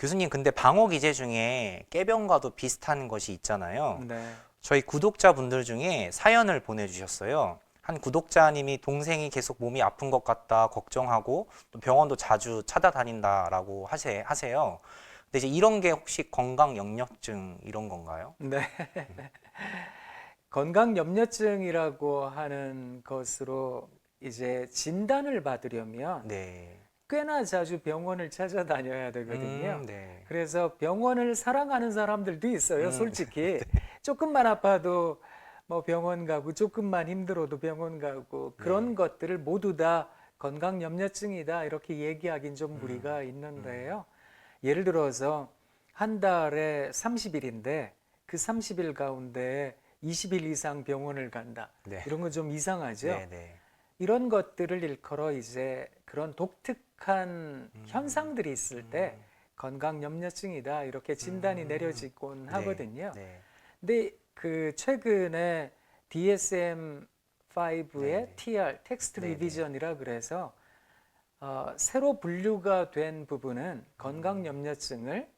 교수님, 근데 방어 기제 중에 깨병과도 비슷한 것이 있잖아요. 네. 저희 구독자분들 중에 사연을 보내주셨어요. 한 구독자님이 동생이 계속 몸이 아픈 것 같다 걱정하고 또 병원도 자주 찾아다닌다라고 하세, 하세요. 근데 이제 이런 게 혹시 건강 역력증 이런 건가요? 네. 건강 염려증이라고 하는 것으로 이제 진단을 받으려면 네. 꽤나 자주 병원을 찾아다녀야 되거든요. 음, 네. 그래서 병원을 사랑하는 사람들도 있어요, 음, 솔직히. 조금만 아파도 뭐 병원 가고 조금만 힘들어도 병원 가고 그런 네. 것들을 모두 다 건강 염려증이다 이렇게 얘기하긴 좀 음, 무리가 있는데요. 예를 들어서 한 달에 30일인데 그 30일 가운데 20일 이상 병원을 간다. 네. 이런 건 좀 이상하죠. 네, 네. 이런 것들을 일컬어 이제 그런 독특한 음. 현상들이 있을 때 건강 염려증이다 이렇게 진단이 음. 내려지곤 하거든요. 네. 근데 그 최근에 DSM-5의 네네. TR 텍스트 네네. 리비전이라 그래서 어, 새로 분류가 된 부분은 건강 염려증을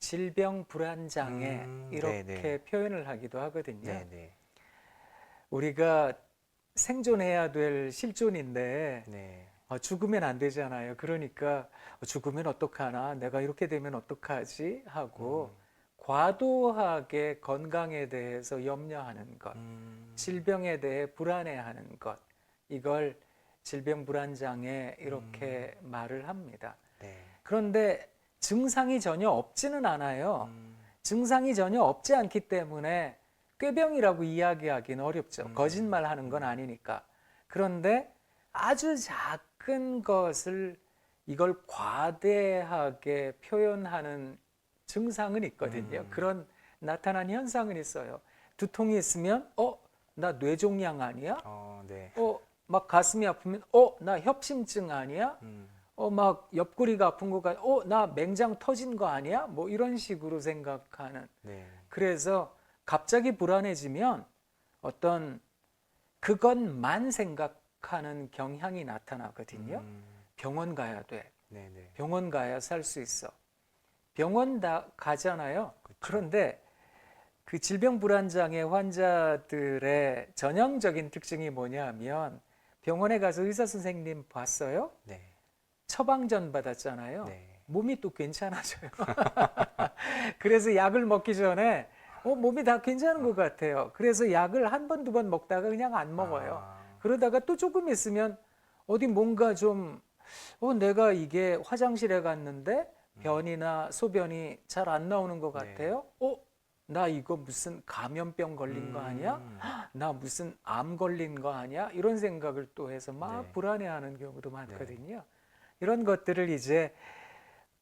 질병 불안 장애 음, 이렇게 네네. 표현을 하기도 하거든요. 네, 네. 우리가 생존해야 될 실존인데 네. 어, 죽으면 안 되잖아요. 그러니까 어, 죽으면 어떡하나, 내가 이렇게 되면 어떡하지 하고 과도하게 건강에 대해서 염려하는 것, 음, 질병에 대해 불안해하는 것, 이걸 질병 불안 장애 이렇게 말을 합니다. 네. 그런데 증상이 전혀 없지는 않아요. 음, 증상이 전혀 없지 않기 때문에 꾀병이라고 이야기하기는 어렵죠. 음. 거짓말하는 건 아니니까. 그런데 아주 작은 것을 이걸 과대하게 표현하는 증상은 있거든요. 음. 그런 나타난 현상은 있어요. 두통이 있으면 어, 나 뇌종양 아니야? 어, 네. 어, 막 가슴이 아프면 어, 나 협심증 아니야? 음, 어, 막 옆구리가 아픈 거 같아. 어, 나 맹장 터진 거 아니야? 뭐 이런 식으로 생각하는. 네. 그래서 갑자기 불안해지면 어떤 그것만 생각하는 경향이 나타나거든요. 음, 병원 가야 돼. 네, 네. 병원 가야 살 수 있어. 병원 다 가잖아요. 그쵸. 그런데 그 질병 불안 장애 환자들의 전형적인 특징이 뭐냐면 병원에 가서 의사 선생님 봤어요? 네. 처방전 받았잖아요. 네. 몸이 또 괜찮아져요. 그래서 약을 먹기 전에 어, 몸이 다 괜찮은 것 같아요. 그래서 약을 한 번, 두 번 먹다가 그냥 안 먹어요. 아, 그러다가 또 조금 있으면 어디 뭔가 좀, 어, 내가 이게 화장실에 갔는데 변이나 소변이 잘 안 나오는 것 네. 같아요. 어, 나 이거 무슨 감염병 걸린 거 아니야? 음, 나 무슨 암 걸린 거 아니야? 이런 생각을 또 해서 막 네. 불안해하는 경우도 많거든요. 이런 것들을 이제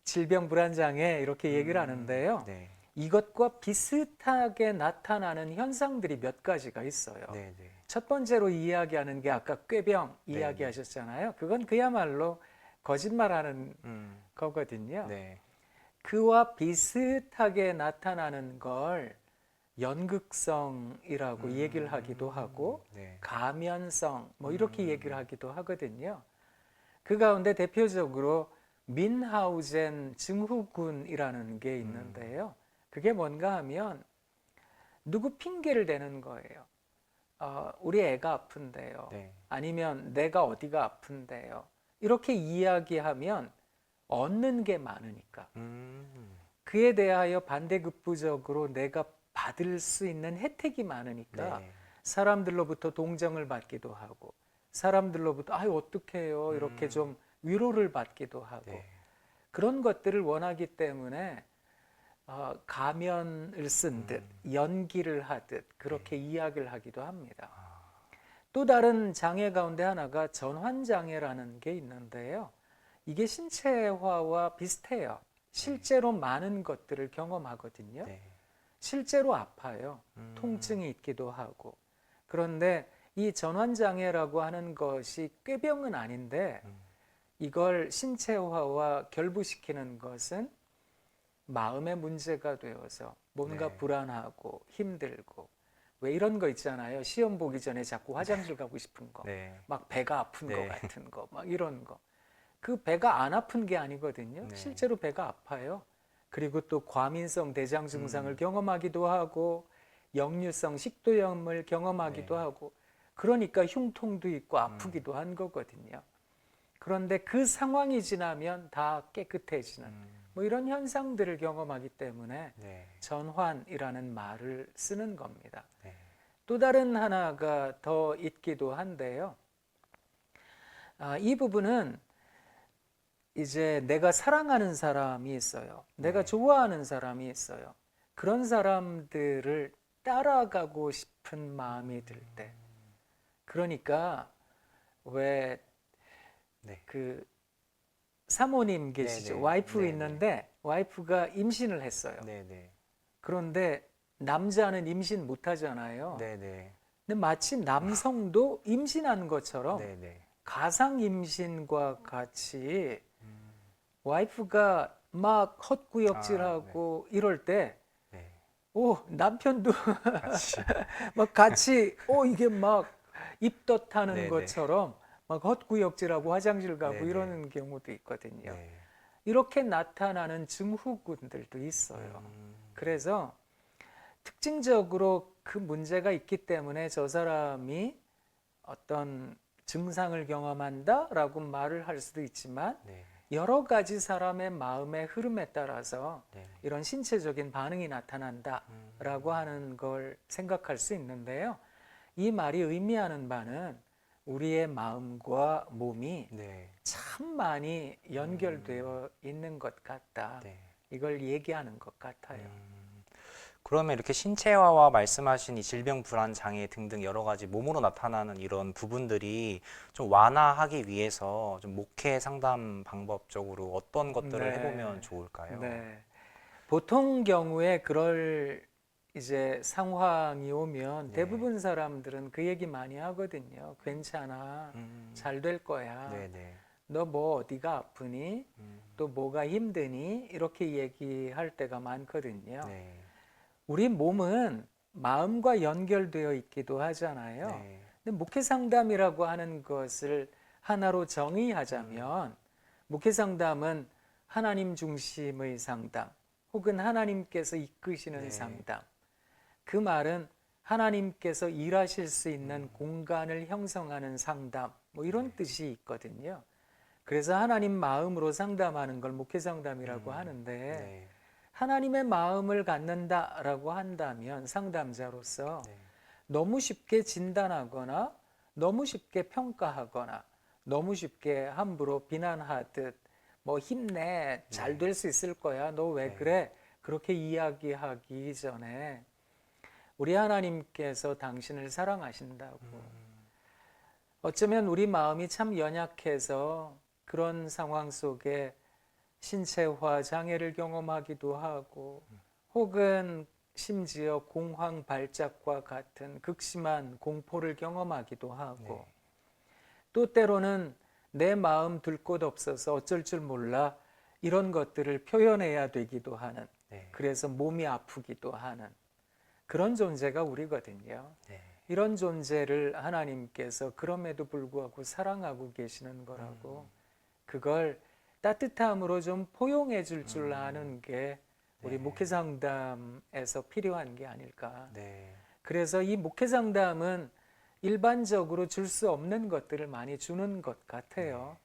질병 불안장애 이렇게 얘기를 하는데요. 네. 이것과 비슷하게 나타나는 현상들이 몇 가지가 있어요. 네, 네. 첫 번째로 이야기하는 게 아까 꾀병 네, 이야기하셨잖아요. 그건 그야말로 거짓말하는 음, 거거든요. 네. 그와 비슷하게 나타나는 걸 연극성이라고 얘기를 하기도 하고 네. 가면성 뭐 이렇게 음. 얘기를 하기도 하거든요. 그 가운데 대표적으로 민하우젠 증후군이라는 게 있는데요. 그게 뭔가 하면 누구 핑계를 대는 거예요. 어, 우리 애가 아픈데요. 네. 아니면 내가 어디가 아픈데요. 이렇게 이야기하면 얻는 게 많으니까. 음, 그에 대하여 반대급부적으로 내가 받을 수 있는 혜택이 많으니까 네. 사람들로부터 동정을 받기도 하고 사람들로부터 아유 어떡해요 이렇게 음. 좀 위로를 받기도 하고 네. 그런 것들을 원하기 때문에 어, 가면을 쓴듯 음. 연기를 하듯 그렇게 이야기를 하기도 합니다. 아, 또 다른 장애 가운데 하나가 전환 장애라는 게 있는데요. 이게 신체화와 비슷해요. 실제로 많은 것들을 경험하거든요. 네. 실제로 아파요. 음, 통증이 있기도 하고. 그런데 이 전환장애라고 하는 것이 꾀병은 아닌데 음, 이걸 신체화와 결부시키는 것은 마음의 문제가 되어서 뭔가 네. 불안하고 힘들고 왜 이런 거 있잖아요. 시험 보기 전에 자꾸 화장실 가고 싶은 거. 네. 막 배가 아픈 네. 거 같은 거. 막 이런 거. 그 배가 안 아픈 게 아니거든요. 네. 실제로 배가 아파요. 그리고 또 과민성 대장 증상을 음. 경험하기도 하고 역류성 식도염을 경험하기도 네. 하고 그러니까 흉통도 있고 아프기도 한 거거든요. 그런데 그 상황이 지나면 다 깨끗해지는 음, 뭐 이런 현상들을 경험하기 때문에 네. 전환이라는 말을 쓰는 겁니다. 네. 또 다른 하나가 더 있기도 한데요. 아, 이 부분은 이제 내가 사랑하는 사람이 있어요. 내가 네. 좋아하는 사람이 있어요. 그런 사람들을 따라가고 싶은 마음이 들 때. 그러니까 왜 네. 그 사모님 계시죠. 네네. 와이프 네네. 있는데 와이프가 임신을 했어요. 네, 네. 그런데 남자는 임신 못 하잖아요. 네, 네. 근데 마치 남성도 임신한 것처럼 네, 네. 가상 임신과 같이 음, 와이프가 막 헛구역질하고 이럴 때, 네. 오 남편도 같이. 막 같이 오 이게 막 입덧하는 네네. 것처럼 막 헛구역질하고 화장실 가고 네네. 이러는 경우도 있거든요. 네. 이렇게 나타나는 증후군들도 있어요. 음, 그래서 특징적으로 그 문제가 있기 때문에 저 사람이 어떤 증상을 경험한다라고 말을 할 수도 있지만 네. 여러 가지 사람의 마음의 흐름에 따라서 네. 이런 신체적인 반응이 나타난다라고 음, 하는 걸 생각할 수 있는데요. 이 말이 의미하는 바는 우리의 마음과 몸이 네. 참 많이 연결되어 있는 것 같다. 네. 이걸 얘기하는 것 같아요. 음, 그러면 이렇게 신체화와 말씀하신 이 질병 불안 장애 등등 여러 가지 몸으로 나타나는 이런 부분들이 좀 완화하기 위해서 좀 목회 상담 방법적으로 어떤 것들을 네. 해보면 좋을까요? 네. 보통 경우에 그럴 이제 상황이 오면 네. 대부분 사람들은 그 얘기 많이 하거든요. 괜찮아. 음, 잘될 거야. 네, 네. 너뭐 어디가 아프니? 음, 또 뭐가 힘드니? 이렇게 얘기할 때가 많거든요. 네. 우리 몸은 마음과 연결되어 있기도 하잖아요. 네. 근데 목회 상담이라고 하는 것을 하나로 정의하자면 목회 상담은 하나님 중심의 상담 혹은 하나님께서 이끄시는 네. 상담. 그 말은 하나님께서 일하실 수 있는 음. 공간을 형성하는 상담. 뭐 이런 네. 뜻이 있거든요. 그래서 하나님 마음으로 상담하는 걸 목회 상담이라고 음. 하는데 네. 하나님의 마음을 갖는다라고 한다면 상담자로서 네. 너무 쉽게 진단하거나 너무 쉽게 평가하거나 너무 쉽게 함부로 비난하듯 뭐 힘내 잘 될 수 있을 거야 너왜 네. 그래 그렇게 이야기하기 전에 우리 하나님께서 당신을 사랑하신다고 음, 어쩌면 우리 마음이 참 연약해서 그런 상황 속에 신체화 장애를 경험하기도 하고 혹은 심지어 공황 발작과 같은 극심한 공포를 경험하기도 하고 네. 또 때로는 내 마음 둘 곳 없어서 어쩔 줄 몰라 이런 것들을 표현해야 되기도 하는 네. 그래서 몸이 아프기도 하는 그런 존재가 우리거든요. 네. 이런 존재를 하나님께서 그럼에도 불구하고 사랑하고 계시는 거라고 그걸 따뜻함으로 좀 포용해 줄줄 음. 아는 게 우리 네. 목회 상담에서 필요한 게 아닐까. 네. 그래서 이 목회 상담은 일반적으로 줄 수 없는 것들을 많이 주는 것 같아요.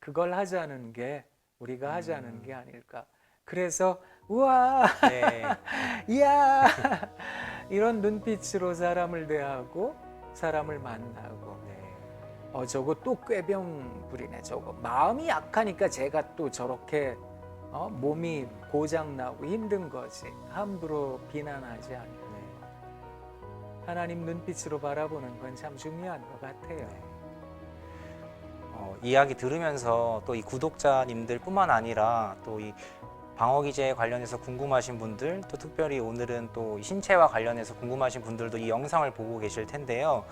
그걸 하자는 게 우리가 하자는 음. 게 아닐까. 그래서 우와 네. 이야 이런 눈빛으로 사람을 대하고 사람을 만나고 네. 어 저거 또 꾀병 부리네 저거 마음이 약하니까 제가 또 저렇게 어, 몸이 고장 나고 힘든 거지 함부로 비난하지 않고 네. 하나님 눈빛으로 바라보는 건 참 중요한 것 같아요. 어, 이야기 들으면서 또 이 구독자님들뿐만 아니라 또 이 방어 기제에 관련해서 궁금하신 분들 또 특별히 오늘은 또이 신체와 관련해서 궁금하신 분들도 이 영상을 보고 계실 텐데요.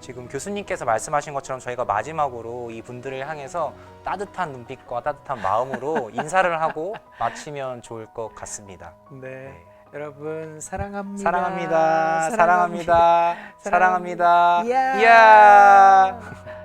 지금 교수님께서 말씀하신 것처럼 저희가 마지막으로 이 분들을 향해서 따뜻한 눈빛과 따뜻한 마음으로 인사를 하고 마치면 좋을 것 같습니다. 네. 여러분 사랑합니다. 사랑합니다. 사랑합니다. 사랑합니다. 사랑합니다. 이야. 이야.